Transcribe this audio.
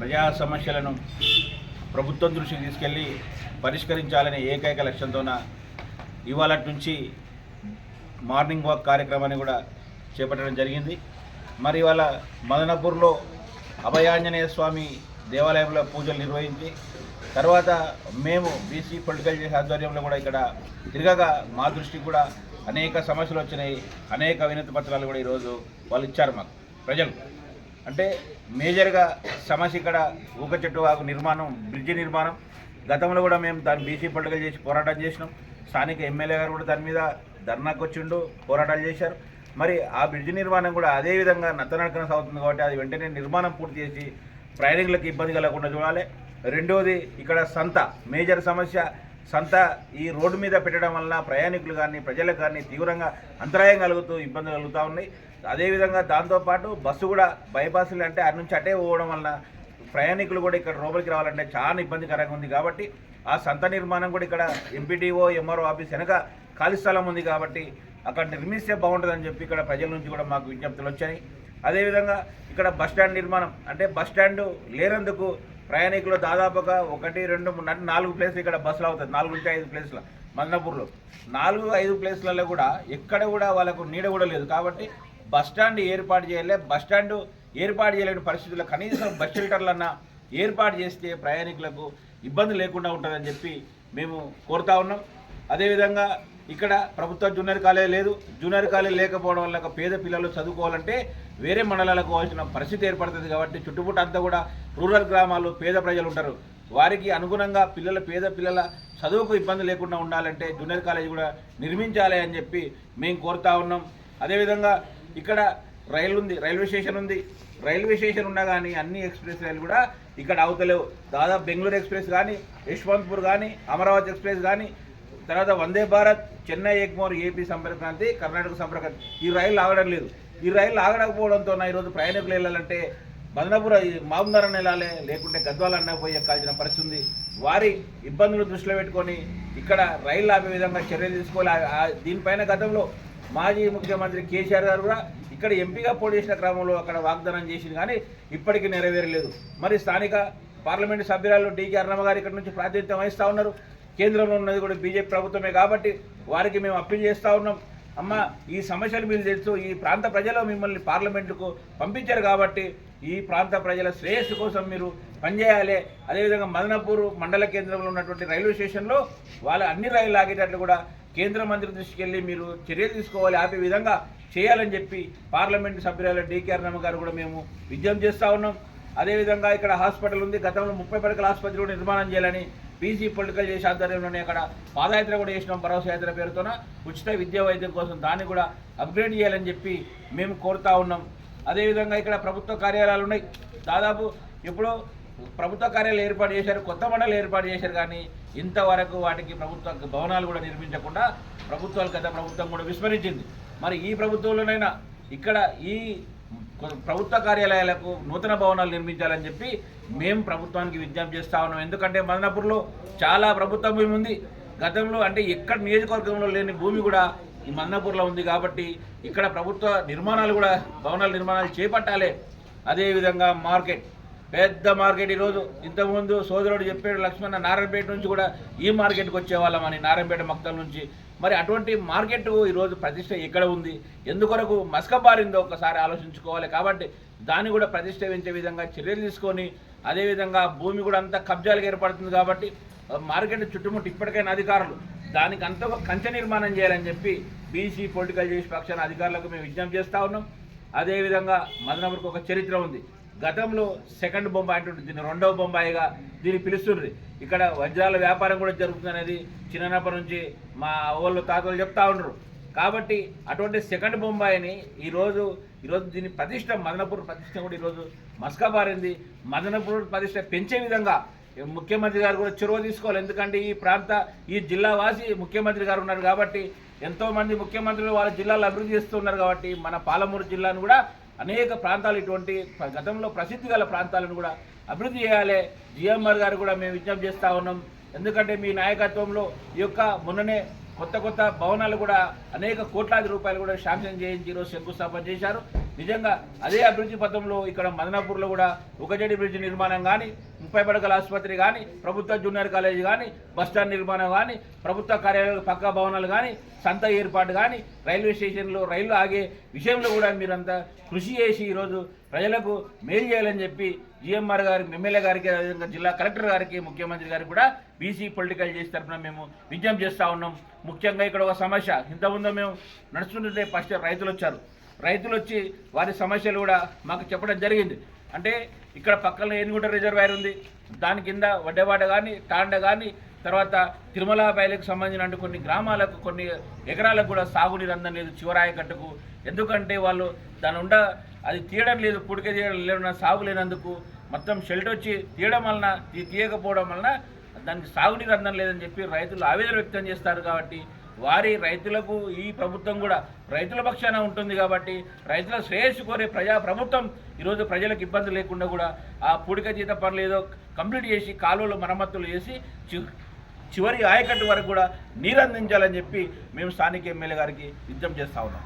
ప్రజా సమస్యలను ప్రభుత్వం దృష్టికి తీసుకెళ్ళి పరిష్కరించాలనే ఏకైక లక్ష్యంతోన ఇవాళ నుంచి మార్నింగ్ వాక్ కార్యక్రమాన్ని కూడా చేపట్టడం జరిగింది. మరి ఇవాళ మదనపూర్లో అభయాంజనేయ స్వామి దేవాలయంలో పూజలు నిర్వహించి తర్వాత మేము బీసీ పొలిటికల్ చేసే ఆధ్వర్యంలో కూడా ఇక్కడ తిరగగా మా దృష్టికి కూడా అనేక సమస్యలు వచ్చినాయి. అనేక వినతి పత్రాలు కూడా ఈరోజు వాళ్ళు ఇచ్చారు మాకు. ప్రజలు అంటే మేజర్గా సమస్య ఇక్కడ ఊక చెట్టు వాగు నిర్మాణం బ్రిడ్జి నిర్మాణం. గతంలో కూడా మేము దాన్ని బీసీ పండుగలు చేసి పోరాటం చేసినాం. స్థానిక ఎమ్మెల్యే గారు కూడా దాని మీద ధర్నాకు వచ్చిండు పోరాటాలు చేశారు. మరి ఆ బ్రిడ్జి నిర్మాణం కూడా అదే విధంగా నత్తనడకన సాగుతుంది కాబట్టి అది వెంటనే నిర్మాణం పూర్తి చేసి ప్రయాణికులకు ఇబ్బంది కలగకుండా చూడాలి. రెండవది ఇక్కడ సంత మేజర్ సమస్య. సంత ఈ రోడ్డు మీద పెట్టడం వలన ప్రయాణికులు కానీ ప్రజలకు కానీ తీవ్రంగా అంతరాయం కలుగుతూ ఇబ్బంది కలుగుతూ ఉన్నాయి. అదేవిధంగా దాంతోపాటు బస్సు కూడా బైపాసులు అంటే అటు నుంచి అటే పోవడం వలన ప్రయాణికులు కూడా ఇక్కడ లోపలికి రావాలంటే చాలా ఇబ్బందికరంగా ఉంది కాబట్టి ఆ సంత నిర్మాణం కూడా ఇక్కడ ఎంపీటీఓ ఎంఆర్ఓ ఆఫీస్ వెనక ఖాళీ స్థలం ఉంది కాబట్టి అక్కడ నిర్మిస్తే బాగుంటుందని చెప్పి ఇక్కడ ప్రజల నుంచి కూడా మాకు విజ్ఞప్తులు వచ్చాయి. అదేవిధంగా ఇక్కడ బస్ స్టాండ్ నిర్మాణం అంటే బస్ స్టాండ్ లేనందుకు ప్రయాణికులు దాదాపుగా ఒకటి రెండు మూడు అంటే నాలుగు ప్లేస్లు ఇక్కడ బస్సులు అవుతుంది నాలుగు నుంచి ఐదు ప్లేస్ల మందపూర్లో నాలుగు ఐదు ప్లేస్లలో కూడా ఎక్కడ కూడా వాళ్ళకు నీడ కూడా లేదు. కాబట్టి బస్ స్టాండ్ ఏర్పాటు చేయలే. బస్ స్టాండ్ ఏర్పాటు చేయలేని పరిస్థితుల్లో కనీసం బస్ షెల్టర్లన్నా ఏర్పాటు చేస్తే ప్రయాణికులకు ఇబ్బంది లేకుండా ఉంటుందని చెప్పి మేము కోరుతా ఉన్నాం. అదేవిధంగా ఇక్కడ ప్రభుత్వ జూనియర్ కాలేజ్ లేదు. జూనియర్ కాలేజ్ లేకపోవడం వల్ల పేద పిల్లలు చదువుకోవాలంటే వేరే మండలాలకు పోవాల్సిన పరిస్థితి ఏర్పడుతుంది కాబట్టి చుట్టుపుట్ట అంతా కూడా రూరల్ గ్రామాలు పేద ప్రజలు ఉంటారు. వారికి అనుగుణంగా పిల్లల పేద పిల్లల చదువుకు ఇబ్బంది లేకుండా ఉండాలంటే జూనియర్ కాలేజ్ కూడా నిర్మించాలి అని చెప్పి మేము కోరుతా ఉన్నాం. అదేవిధంగా ఇక్కడ రైలు ఉంది రైల్వే స్టేషన్ ఉంది. రైల్వే స్టేషన్ ఉన్నా కానీ అన్ని ఎక్స్ప్రెస్ రైలు కూడా ఇక్కడ అవతలేవు. దాదాపు బెంగళూరు ఎక్స్ప్రెస్ కానీ యశ్వంత్పూర్ కానీ అమరావతి ఎక్స్ప్రెస్ కానీ తర్వాత వందే భారత్ చెన్నై ఎగ్మోర్ ఏపీ సంప్రక్రాంతి కర్ణాటక సంప్రక్రాంతి ఈ రైలు ఆగడం లేదు. ఈ రైలు ఆగడకపోవడంతో ఈరోజు ప్రయాణికులు వెళ్ళాలంటే బదనపుర మామూదారని వెళ్ళాలి లేకుంటే గద్వాల అన్న పోయి పరిస్థితి ఉంది. వారి ఇబ్బందులు దృష్టిలో పెట్టుకొని ఇక్కడ రైలు ఆపే విధంగా చర్యలు తీసుకోవాలి. ఆ- దీనిపైన గతంలో మాజీ ముఖ్యమంత్రి కేసీఆర్ గారు కూడా ఇక్కడ ఎంపీగా పోటీ చేసిన క్రమంలో అక్కడ వాగ్దానం చేసింది కానీ ఇప్పటికీ నెరవేరలేదు. మరి స్థానిక పార్లమెంటు సభ్యురాలు డీకే అర్ణమ్మ గారు ఇక్కడ నుంచి ప్రాతినిధ్యం వహిస్తూ ఉన్నారు. కేంద్రంలో ఉన్నది కూడా బీజేపీ ప్రభుత్వమే కాబట్టి వారికి మేము అప్పీల్ చేస్తూ ఉన్నాం. అమ్మ ఈ సమస్యలు మీరు తెలుసు ఈ ప్రాంత ప్రజలు మిమ్మల్ని పార్లమెంటుకు పంపించారు కాబట్టి ఈ ప్రాంత ప్రజల శ్రేయస్సు కోసం మీరు పనిచేయాలి. అదేవిధంగా మదనపూర్ మండల కేంద్రంలో ఉన్నటువంటి రైల్వే స్టేషన్లో వాళ్ళ అన్ని రైళ్ళు ఆగేటట్లు కూడా కేంద్ర మంత్రి దృష్టికి వెళ్ళి మీరు చర్యలు తీసుకోవాలి ఆపే విధంగా చేయాలని చెప్పి పార్లమెంటు సభ్యురాలు డీకేఆర్ అర్ణమ్మ గారు కూడా మేము విజ్ఞప్తి చేస్తూ ఉన్నాం. అదేవిధంగా ఇక్కడ హాస్పిటల్ ఉంది. గతంలో ముప్పై పడకల ఆసుపత్రి కూడా నిర్మాణం చేయాలని బీసీ పొలిటికల్ చేసే ఆధ్వర్యంలోనే అక్కడ పాదయాత్ర కూడా చేసినాం భరోసా యాత్ర పేరుతోన. ఉచిత విద్యా వైద్యం కోసం దాన్ని కూడా అప్గ్రేడ్ చేయాలని చెప్పి మేము కోరుతా ఉన్నాం. అదేవిధంగా ఇక్కడ ప్రభుత్వ కార్యాలయాలు ఉన్నాయి. దాదాపు ఇప్పుడు ప్రభుత్వ కార్యాలయాలు ఏర్పాటు చేశారు కొత్త మండలి ఏర్పాటు చేశారు కానీ ఇంతవరకు వాటికి ప్రభుత్వ భవనాలు కూడా నిర్మించకుండా ప్రభుత్వాలు గత ప్రభుత్వం కూడా విస్మరించింది. మరి ఈ ప్రభుత్వంలోనైనా ఇక్కడ ఈ ప్రభుత్వ కార్యాలయాలకు నూతన భవనాలు నిర్మించాలని చెప్పి మేము ప్రభుత్వానికి విజ్ఞప్తి చేస్తా ఉన్నాం. ఎందుకంటే మదనపూర్లో చాలా ప్రభుత్వ భూమి ఉంది. గతంలో అంటే ఎక్కడ నియోజకవర్గంలో లేని భూమి కూడా ఈ మదనపూర్లో ఉంది కాబట్టి ఇక్కడ ప్రభుత్వ నిర్మాణాలు కూడా భవనాల నిర్మాణాలు చేపట్టాలి. అదేవిధంగా మార్కెట్. పెద్ద మార్కెట్ ఈరోజు. ఇంతకుముందు సోదరుడు చెప్పాడు లక్ష్మణ నారాయణపేట నుంచి కూడా ఈ మార్కెట్కి వచ్చేవాళ్ళమని నారాయణపేట మక్తల నుంచి. మరి అటువంటి మార్కెట్ ఈరోజు ప్రతిష్ట ఎక్కడ ఉంది. ఎందుకొరకు మసకబారిందో ఒకసారి ఆలోచించుకోవాలి. కాబట్టి దాన్ని కూడా ప్రతిష్టవించే విధంగా చర్యలు తీసుకొని అదేవిధంగా భూమి కూడా అంతా కబ్జాలకు ఏర్పడుతుంది కాబట్టి మార్కెట్ చుట్టుముట్టు ఇప్పటికైనా అధికారులు దానికి అంత కంచె నిర్మాణం చేయాలని చెప్పి బీసీ పొలిటికల్ చేసి పక్షాన అధికారులకు మేము విజ్ఞప్తి చేస్తూ ఉన్నాం. అదేవిధంగా మదనపూర్కి ఒక చరిత్ర ఉంది. గతంలో సెకండ్ బొంబాయి అంటుంటుంది దీన్ని రెండవ బొంబాయిగా దీన్ని పిలుస్తుండ్రి. ఇక్కడ వజ్రాల వ్యాపారం కూడా జరుగుతుంది అనేది చిన్నప్పటి నుంచి మా వాళ్ళు తాతలు చెప్తా ఉండరు. కాబట్టి అటువంటి సెకండ్ బొంబాయిని ఈరోజు ఈరోజు దీని ప్రతిష్ట మదనపూర్ ప్రతిష్ట కూడా ఈరోజు మస్కాబారింది మదనపూర్ ప్రతిష్ట పెంచే విధంగా ముఖ్యమంత్రి గారు కూడా చొరవ తీసుకోవాలి. ఎందుకంటే ఈ ప్రాంత ఈ జిల్లా వాసి ముఖ్యమంత్రి గారు ఉన్నారు కాబట్టి ఎంతోమంది ముఖ్యమంత్రులు వాళ్ళ జిల్లాలో అభివృద్ధి చేస్తున్నారు కాబట్టి మన పాలమూరు జిల్లాను కూడా అనేక ప్రాంతాలు ఇటువంటి గతంలో ప్రసిద్ధి గల ప్రాంతాలను కూడా అభివృద్ధి చేయాలి. జిఎంఆర్ గారు కూడా మేము విజ్ఞప్తి చేస్తూ ఉన్నాం. ఎందుకంటే మీ నాయకత్వంలో ఈ యొక్క మొన్ననే కొత్త కొత్త భవనాలు కూడా అనేక కోట్లాది రూపాయలు కూడా శాంక్షన్ చేయించి ఈరోజు శంకుస్థాపన చేశారు. నిజంగా అదే అభివృద్ధి పథంలో ఇక్కడ మదనాపూర్లో కూడా ఒకజడి బ్రిడ్జ్ నిర్మాణం కానీ ముప్పై పడకల ఆసుపత్రి కానీ ప్రభుత్వ జూనియర్ కాలేజ్ కానీ బస్టాండ్ నిర్మాణం కానీ ప్రభుత్వ కార్యాలయాలు పక్కా భవనాలు కానీ సంత ఏర్పాటు కానీ రైల్వే స్టేషన్లో రైళ్ళు ఆగే విషయంలో కూడా మీరంతా కృషి చేసి ఈరోజు ప్రజలకు మేలు చేయాలని చెప్పి జిఎంఆర్ గారికి ఎమ్మెల్యే గారికి అదేవిధంగా జిల్లా కలెక్టర్ గారికి ముఖ్యమంత్రి గారికి కూడా బీసీ పొలిటికల్ చేసి తరఫున మేము విజ్ఞప్తి చేస్తూ ఉన్నాం. ముఖ్యంగా ఇక్కడ ఒక సమస్య. ఇంతకుముందు మేము నడుస్తుంటే ఫస్ట్ రైతులు వచ్చారు. రైతులు వచ్చి వారి సమస్యలు కూడా మాకు చెప్పడం జరిగింది. అంటే ఇక్కడ పక్కన ఏనుగుంట రిజర్వాయర్ ఉంది. దాని కింద వడ్డేవాడ కానీ తాండ కానీ తర్వాత తిరుమల బయలుకు సంబంధించిన కొన్ని గ్రామాలకు కొన్ని ఎకరాలకు కూడా సాగునీరు అందం లేదు చివరాయకట్టుకు ఎందుకంటే వాళ్ళు దాని ఉండ అది తీయడం లేదు పుడిక తీయడం లేదన్నా సాగు లేనందుకు మొత్తం షెల్టర్ వచ్చి తీయడం వలన తీయకపోవడం వలన దానికి సాగునీరు అందం లేదని చెప్పి రైతులు ఆవేదన వ్యక్తం చేస్తారు కాబట్టి వారి రైతులకు ఈ ప్రభుత్వం కూడా రైతుల పక్షాన ఉంటుంది కాబట్టి రైతుల శ్రేయస్సు కోరే ప్రజా ప్రభుత్వం ఈరోజు ప్రజలకు ఇబ్బంది లేకుండా కూడా ఆ పూడిక జీత పనులు ఏదో కంప్లీట్ చేసి కాలువలు మరమ్మతులు చేసి చి- చివరి ఆయకట్టు వరకు కూడా నీరందించాలని చెప్పి మేము స్థానిక ఎమ్మెల్యే గారికి విజ్ఞప్తి చేస్తా ఉన్నాం.